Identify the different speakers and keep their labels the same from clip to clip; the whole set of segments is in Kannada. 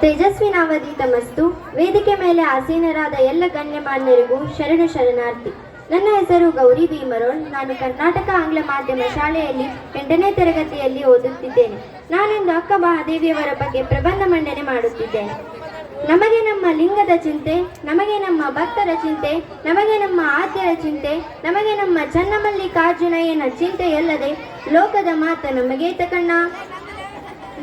Speaker 1: ತೇಜಸ್ವಿ ನಾವಧೀತಮಸ್ತು ವೇದಿಕೆ ಮೇಲೆ ಆಸೀನರಾದ ಎಲ್ಲ ಗಣ್ಯಮಾನ್ಯರಿಗೂ ಶರಣು ಶರಣಾರ್ಥಿ. ನನ್ನ ಹೆಸರು ಗೌರಿ ಭೀಮರೋಳ್ ನಾನು ಕರ್ನಾಟಕ ಆಂಗ್ಲ ಮಾಧ್ಯಮ ಶಾಲೆಯಲ್ಲಿ ಎಂಟನೇ ತರಗತಿಯಲ್ಲಿ ಓದುತ್ತಿದ್ದೇನೆ. ನಾನಿಂದು ಅಕ್ಕ ಮಹಾದೇವಿಯವರ ಬಗ್ಗೆ ಪ್ರಬಂಧ ಮಂಡನೆ ಮಾಡುತ್ತಿದ್ದೇನೆ. ನಮಗೆ ನಮ್ಮ ಲಿಂಗದ ಚಿಂತೆ, ನಮಗೆ ನಮ್ಮ ಭಕ್ತರ ಚಿಂತೆ, ನಮಗೆ ನಮ್ಮ ಆದ್ಯರ ಚಿಂತೆ, ನಮಗೆ ನಮ್ಮ ಚನ್ನಮಲ್ಲಿಕಾರ್ಜುನಯ್ಯನ ಚಿಂತೆಯಲ್ಲದೆ ಲೋಕದ ಮಾತ ನಮಗೆ ತಕಣ್ಣ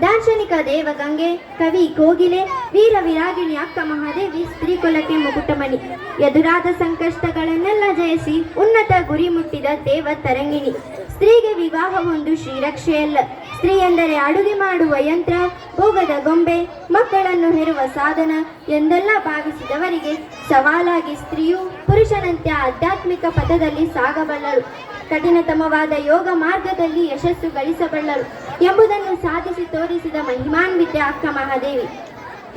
Speaker 1: ದಾರ್ಶನಿಕ ದೇವಗಂಗೆ, ಕವಿ ಕೋಗಿಲೆ, ವೀರ ವಿರಾಗಿಣಿ ಅಕ್ಕ ಮಹಾದೇವಿ, ಸ್ತ್ರೀ ಕುಲಕ್ಕೆ ಮುಕುಟಮಣಿ. ಎದುರಾದ ಸಂಕಷ್ಟಗಳನ್ನೆಲ್ಲ ಜಯಿಸಿ ಉನ್ನತ ಗುರಿ ಮುಟ್ಟಿದ ದೇವ ತರಂಗಿಣಿ. ಸ್ತ್ರೀಗೆ ವಿವಾಹವೊಂದು ಶ್ರೀರಕ್ಷೆಯಲ್ಲ. ಸ್ತ್ರೀ ಎಂದರೆ ಅಡುಗೆ ಮಾಡುವ ಯಂತ್ರ, ಭೋಗದ ಗೊಂಬೆ, ಮಕ್ಕಳನ್ನು ಹೆರುವ ಸಾಧನ ಎಂದೆಲ್ಲ ಭಾವಿಸಿದವರಿಗೆ ಸವಾಲಾಗಿ ಸ್ತ್ರೀಯು ಪುರುಷನಂತೆ ಆಧ್ಯಾತ್ಮಿಕ ಪಥದಲ್ಲಿ ಸಾಗಬಲ್ಲಳು. ಕಠಿಣತಮವಾದ ಯೋಗ ಮಾರ್ಗದಲ್ಲಿ ಯಶಸ್ಸು ಗಳಿಸಬಲ್ಲರು ಎಂಬುದನ್ನು ಸಾಧಿಸಿ ತೋರಿಸಿದ ಮಹಿಮಾನ್ವಿತ ಅಕ್ಕ ಮಹಾದೇವಿ.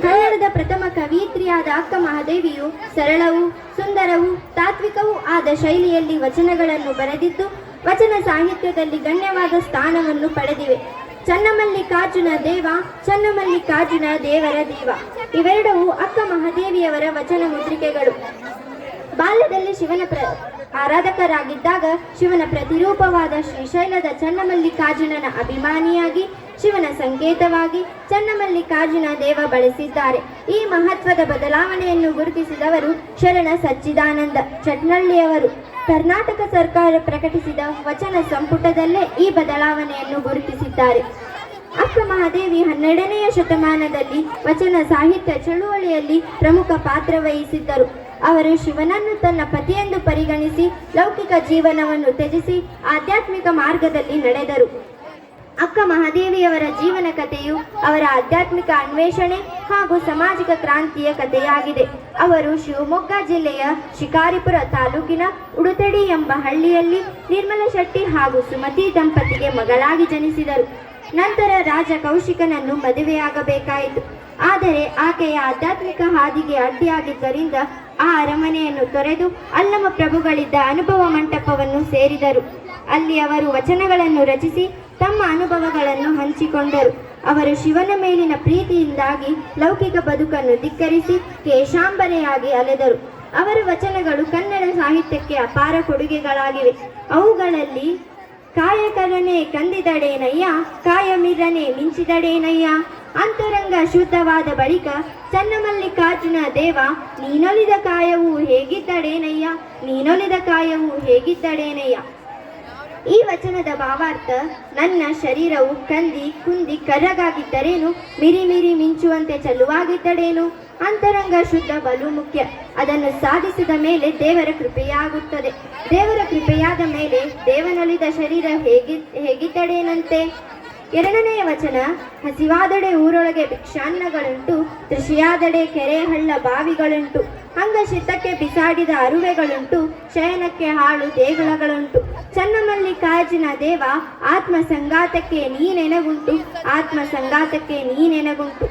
Speaker 1: ಕನ್ನಡದ ಪ್ರಥಮ ಕವಿಯಿತ್ರಿಯಾದ ಅಕ್ಕ ಮಹಾದೇವಿಯು ಸರಳವೂ, ಸುಂದರವೂ, ತಾತ್ವಿಕವೂ ಆದ ಶೈಲಿಯಲ್ಲಿ ವಚನಗಳನ್ನು ಬರೆದಿದ್ದು, ವಚನ ಸಾಹಿತ್ಯದಲ್ಲಿ ಗಣ್ಯವಾದ ಸ್ಥಾನವನ್ನು ಪಡೆದಿವೆ. ಚನ್ನಮಲ್ಲಿಕಾರ್ಜುನ ದೇವ, ಚನ್ನಮಲ್ಲಿಕಾರ್ಜುನ ದೇವರ ದೇವ. ಇವೆರಡೂ ಅಕ್ಕ ಮಹಾದೇವಿಯವರ ವಚನ ಮುದ್ರಿಕೆಗಳು. ಬಾಲ್ಯದಲ್ಲಿ ಶಿವನ ಪ್ರ ಆರಾಧಕರಾಗಿದ್ದಾಗ ಶಿವನ ಪ್ರತಿರೂಪವಾದ ಶ್ರೀಶೈಲದ ಚನ್ನಮಲ್ಲಿಕಾರ್ಜುನನ ಅಭಿಮಾನಿಯಾಗಿ, ಶಿವನ ಸಂಕೇತವಾಗಿ ಚನ್ನಮಲ್ಲಿಕಾರ್ಜುನ ದೇವ ಬಳಸಿದ್ದಾರೆ. ಈ ಮಹತ್ವದ ಬದಲಾವಣೆಯನ್ನು ಗುರುತಿಸಿದವರು ಶರಣ ಸಚ್ಚಿದಾನಂದ ಚಟ್ನಳ್ಳಿಯವರು. ಕರ್ನಾಟಕ ಸರ್ಕಾರ ಪ್ರಕಟಿಸಿದ ವಚನ ಸಂಪುಟದಲ್ಲೇ ಈ ಬದಲಾವಣೆಯನ್ನು ಗುರುತಿಸಿದ್ದಾರೆ. ಅಕ್ಕ ಮಹಾದೇವಿ ಹನ್ನೆರಡನೆಯ ಶತಮಾನದಲ್ಲಿ ವಚನ ಸಾಹಿತ್ಯ ಚಳುವಳಿಯಲ್ಲಿ ಪ್ರಮುಖ ಪಾತ್ರ ವಹಿಸಿದ್ದರು. ಅವರು ಶಿವನನ್ನು ತನ್ನ ಪತಿಯೆಂದು ಪರಿಗಣಿಸಿ ಲೌಕಿಕ ಜೀವನವನ್ನು ತ್ಯಜಿಸಿ ಆಧ್ಯಾತ್ಮಿಕ ಮಾರ್ಗದಲ್ಲಿ ನಡೆದರು. ಅಕ್ಕ ಮಹಾದೇವಿಯವರ ಜೀವನ ಕಥೆಯು ಅವರ ಆಧ್ಯಾತ್ಮಿಕ ಅನ್ವೇಷಣೆ ಹಾಗೂ ಸಾಮಾಜಿಕ ಕ್ರಾಂತಿಯ ಕಥೆಯಾಗಿದೆ. ಅವರು ಶಿವಮೊಗ್ಗ ಜಿಲ್ಲೆಯ ಶಿಕಾರಿಪುರ ತಾಲೂಕಿನ ಉಡುತಡಿ ಎಂಬ ಹಳ್ಳಿಯಲ್ಲಿ ನಿರ್ಮಲ ಶೆಟ್ಟಿ ಹಾಗೂ ಸುಮತಿ ದಂಪತಿಗೆ ಮಗಳಾಗಿ ಜನಿಸಿದರು. ನಂತರ ರಾಜ ಕೌಶಿಕನನ್ನು ಮದುವೆಯಾಗಬೇಕಾಯಿತು. ಆದರೆ ಆಕೆಯ ಆಧ್ಯಾತ್ಮಿಕ ಹಾದಿಗೆ ಅಡ್ಡಿಯಾಗಿದ್ದರಿಂದ ಆ ಅರಮನೆಯನ್ನು ತೊರೆದು ಅಲ್ಲಮ ಪ್ರಭುಗಳಿದ್ದ ಅನುಭವ ಮಂಟಪವನ್ನು ಸೇರಿದರು. ಅಲ್ಲಿ ಅವರು ವಚನಗಳನ್ನು ರಚಿಸಿ ತಮ್ಮ ಅನುಭವಗಳನ್ನು ಹಂಚಿಕೊಂಡರು. ಅವರು ಶಿವನ ಮೇಲಿನ ಪ್ರೀತಿಯಿಂದಾಗಿ ಲೌಕಿಕ ಬದುಕನ್ನು ಧಿಕ್ಕರಿಸಿ ಕೇಶಾಂಬರೆಯಾಗಿ ಅಲೆದರು. ಅವರ ವಚನಗಳು ಕನ್ನಡ ಸಾಹಿತ್ಯಕ್ಕೆ ಅಪಾರ ಕೊಡುಗೆಗಳಾಗಿವೆ. ಅವುಗಳಲ್ಲಿ ಕಾಯಕರನೆ ಕಂದಿದಡೇನಯ್ಯ, ಕಾಯಮಿರನೆ ಮಿಂಚಿದಡೇನಯ್ಯ ಅಂತರಂಗ ಶುದ್ಧವಾದ ಬಳಿಕ ಚನ್ನಮಲ್ಲಿಕಾರ್ಜುನ ದೇವ, ನೀನೊಲಿದ ಕಾಯವು ಹೇಗಿದ್ದಡೇನಯ್ಯ? ನೀನೊಲಿದ ಕಾಯವು ಹೇಗಿದ್ದಡೇನಯ್ಯ? ಈ ವಚನದ ಭಾವಾರ್ಥ, ನನ್ನ ಶರೀರವು ಕಂದಿ ಕುಂದಿ ಕರಗಾಗಿದ್ದರೇನು? ಮಿರಿ ಮಿರಿ ಮಿಂಚುವಂತೆ ಚಲುವಾಗಿದ್ದಡೇನು? ಅಂತರಂಗ ಶುದ್ಧ ಬಲು ಮುಖ್ಯ. ಅದನ್ನು ಸಾಧಿಸಿದ ಮೇಲೆ ದೇವರ ಕೃಪೆಯಾಗುತ್ತದೆ. ದೇವರ ಕೃಪೆಯಾದ ಮೇಲೆ ದೇವನೊಲಿದ ಶರೀರ ಹೇಗಿ, ಹೇಗಿದ್ದಡೇನಂತೆ? ಎರಡನೆಯ ವಚನ, ಹಸಿವಾದಡೆ ಊರೊಳಗೆ ಭಿಕ್ಷಾನ್ನಗಳುಂಟು ತೃಷಿಯಾದಡೆ ಕೆರೆ ಹಳ್ಳ ಬಾವಿಗಳುಂಟು ಅಂಗ ಶಿತಕ್ಕೆ ಬಿಸಾಡಿದ ಅರುವೆಗಳುಂಟು, ಶಯನಕ್ಕೆ ಹಾಳು ದೇಗುಲಗಳುಂಟು. ಕಾಜಿನ ದೇವ ಆತ್ಮ ಸಂಗಾತಕ್ಕೆ ನೀನೆನಗುಂಟು ಆತ್ಮ ಸಂಗಾತಕ್ಕೆ ನೀನೆನಗುಂಟು.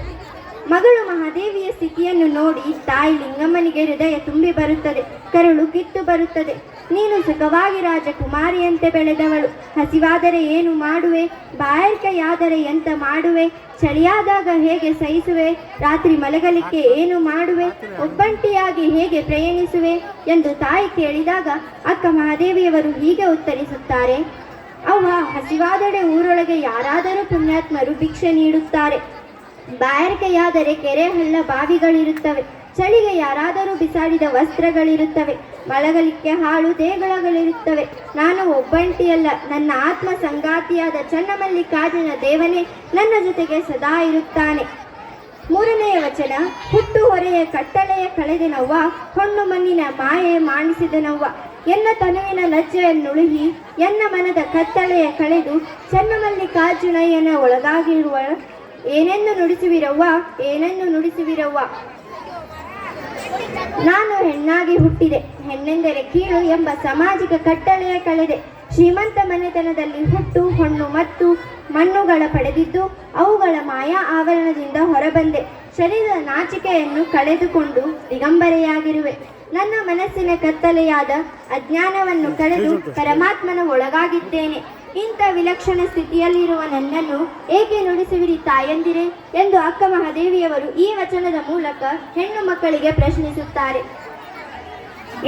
Speaker 1: ಮಗಳು ಮಹಾದೇವಿಯ ಸ್ಥಿತಿಯನ್ನು ನೋಡಿ ತಾಯಿ ಲಿಂಗಮ್ಮನಿಗೆ ಹೃದಯ ತುಂಬಿ ಬರುತ್ತದೆ, ಕರುಳು ಕಿತ್ತು ಬರುತ್ತದೆ. ನೀನು ಸುಖವಾಗಿ ರಾಜಕುಮಾರಿಯಂತೆ ಬೆಳೆದವಳು. ಹಸಿವಾದರೆ ಏನು ಮಾಡುವೆ? ಬಾಯಾರಿಕೆಯಾದರೆ ಎಂತ ಮಾಡುವೆ? ಚಳಿಯಾದಾಗ ಹೇಗೆ ಸಹಿಸುವೆ? ರಾತ್ರಿ ಮಲಗಲಿಕ್ಕೆ ಏನು ಮಾಡುವೆ? ಒಬ್ಬಂಟಿಯಾಗಿ ಹೇಗೆ ಪ್ರಯಾಣಿಸುವೆ? ಎಂದು ತಾಯಿ ಕೇಳಿದಾಗ, ಅಕ್ಕ ಮಹಾದೇವಿಯವರು ಹೀಗೆ ಉತ್ತರಿಸುತ್ತಾರೆ. ಅವ್ವ, ಹಸಿವಾದಡೆ ಊರೊಳಗೆ ಯಾರಾದರೂ ಪುಣ್ಯಾತ್ಮರು ಭಿಕ್ಷೆ ನೀಡುತ್ತಾರೆ. ಬಾಯಾರಿಕೆಯಾದರೆ ಕೆರೆ ಹಳ್ಳ ಬಾವಿಗಳಿರುತ್ತವೆ. ಚಳಿಗೆ ಯಾರಾದರೂ ಬಿಸಾಡಿದ ವಸ್ತ್ರಗಳಿರುತ್ತವೆ. ಮಲಗಲಿಕ್ಕೆ ಹಾಳು ದೇಗುಲಗಳಿರುತ್ತವೆ ನಾನು ಒಬ್ಬಂಟಿಯಲ್ಲ. ನನ್ನ ಆತ್ಮ ಸಂಗಾತಿಯಾದ ಚನ್ನಮಲ್ಲಿಕಾರ್ಜುನ ದೇವನೇ ನನ್ನ ಜೊತೆಗೆ ಸದಾ ಇರುತ್ತಾನೆ. ಮೂರನೆಯ ವಚನ, ಹುಟ್ಟು ಹೊರೆಯ ಕಟ್ಟಳೆಯ ಕಳೆದೆನವ್ವ, ಹೊಣ್ಣು ಮಣ್ಣಿನ ಮಾಯೆ ಮಾಡಿಸಿದನವ್ವ. ಎನ್ನ ತನುವಿನ ಲಜ್ಜೆಯನ್ನುಳುಗಿ, ಎನ್ನ ಮನದ ಕತ್ತಳೆಯ ಕಳೆದು ಚನ್ನಮಲ್ಲಿಕಾರ್ಜುನಯ್ಯನ ಒಳಗಾಗಿರುವ, ಏನೆಂದು ನುಡಿಸುವಿರವ್ವ ಏನೆಂದು ನುಡಿಸುವಿರವ್ವ? ನಾನು ಹೆಣ್ಣಾಗಿ ಹುಟ್ಟಿದೆ. ಹೆಣ್ಣೆಂದರೆ ಕೀಳು ಎಂಬ ಸಾಮಾಜಿಕ ಕಟ್ಟಳೆಯ ಕಳೆದೆ. ಶ್ರೀಮಂತ ಮನೆತನದಲ್ಲಿ ಹುಟ್ಟು ಹೊಣ್ಣು ಮತ್ತು ಮಣ್ಣುಗಳ ಪಡೆದಿದ್ದು ಅವುಗಳ ಮಾಯಾ ಆವರಣದಿಂದ ಹೊರಬಂದೆ. ಶರೀರದ ನಾಚಿಕೆಯನ್ನು ಕಳೆದುಕೊಂಡು ದಿಗಂಬರೆಯಾಗಿರುವೆ. ನನ್ನ ಮನಸ್ಸಿನ ಕತ್ತಲೆಯಾದ ಅಜ್ಞಾನವನ್ನು ಕಳೆದು ಪರಮಾತ್ಮನ ಒಳಗಾಗಿದ್ದೇನೆ. ಇಂಥ ವಿಲಕ್ಷಣ ಸ್ಥಿತಿಯಲ್ಲಿರುವ ನನ್ನನ್ನು ಏಕೆ ನುಡಿಸುವಿರಿ ತಾಯಂದಿರೆ ಎಂದು ಅಕ್ಕ ಮಹಾದೇವಿಯವರು ಈ ವಚನದ ಮೂಲಕ ಹೆಣ್ಣು ಮಕ್ಕಳಿಗೆ ಪ್ರಶ್ನಿಸುತ್ತಾರೆ.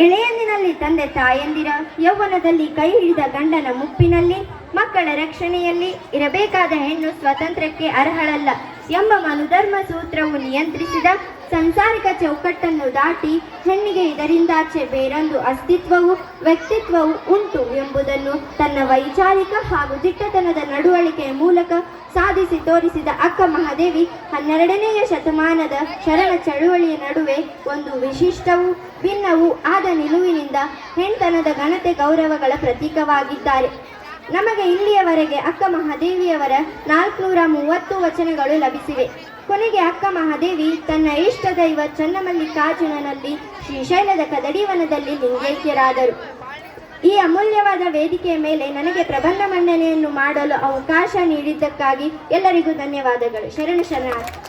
Speaker 1: ಎಳೆಯಂದಿನಲ್ಲಿ ತಂದೆ ತಾಯಂದಿರ, ಯೌವನದಲ್ಲಿ ಕೈ ಹಿಡಿದ ಗಂಡನ ಮುಪ್ಪಿನಲ್ಲಿ, ಮಕ್ಕಳ ರಕ್ಷಣೆಯಲ್ಲಿ ಇರಬೇಕಾದ ಹೆಣ್ಣು ಸ್ವಾತಂತ್ರ್ಯಕ್ಕೆ ಅರ್ಹಳಲ್ಲ. ಎಂಬ ಮನುಧರ್ಮ ಸೂತ್ರವು ನಿಯಂತ್ರಿಸಿದ ಸಂಸಾರಿಕ ಚೌಕಟ್ಟನ್ನು ದಾಟಿ ಹೆಣ್ಣಿಗೆ ಇದರಿಂದಾಚೆ ಬೇರೊಂದು ಅಸ್ತಿತ್ವವು, ವ್ಯಕ್ತಿತ್ವವು ಉಂಟು ಎಂಬುದನ್ನು ತನ್ನ ವೈಚಾರಿಕ ಹಾಗೂ ದಿಟ್ಟತನದ ನಡವಳಿಕೆಯ ಮೂಲಕ ಸಾಧಿಸಿ ತೋರಿಸಿದ ಅಕ್ಕ ಮಹಾದೇವಿ ಹನ್ನೆರಡನೆಯ ಶತಮಾನದ ಶರಣ ಚಳುವಳಿಯ ನಡುವೆ ಒಂದು ವಿಶಿಷ್ಟವೂ ಭಿನ್ನವೂ ಆದ ನಿಲುವಿನಿಂದ ಹೆಣ್ತನದ ಘನತೆ ಗೌರವಗಳ ಪ್ರತೀಕವಾಗಿದ್ದಾರೆ. ನಮಗೆ ಇಲ್ಲಿಯವರೆಗೆ ಅಕ್ಕ ಮಹಾದೇವಿಯವರ ನಾಲ್ಕುನೂರ ಮೂವತ್ತು ವಚನಗಳು ಲಭಿಸಿವೆ. ಕೊನೆಗೆ ಅಕ್ಕ ಮಹಾದೇವಿ ತನ್ನ ಇಷ್ಟ ದೈವ ಚನ್ನಮಲ್ಲಿಕಾರ್ಜುನನಲ್ಲಿ ಶ್ರೀಶೈಲದ ಕದಡಿವನದಲ್ಲಿ ಲಿಂಗೈಕ್ಯರಾದರು. ಈ ಅಮೂಲ್ಯವಾದ ವೇದಿಕೆಯ ಮೇಲೆ ನನಗೆ ಪ್ರಬಂಧ ಮಂಡನೆಯನ್ನು ಮಾಡಲು ಅವಕಾಶ ನೀಡಿದ್ದಕ್ಕಾಗಿ ಎಲ್ಲರಿಗೂ ಧನ್ಯವಾದಗಳು. ಶರಣ ಶರಣಾರ್ಥಿ.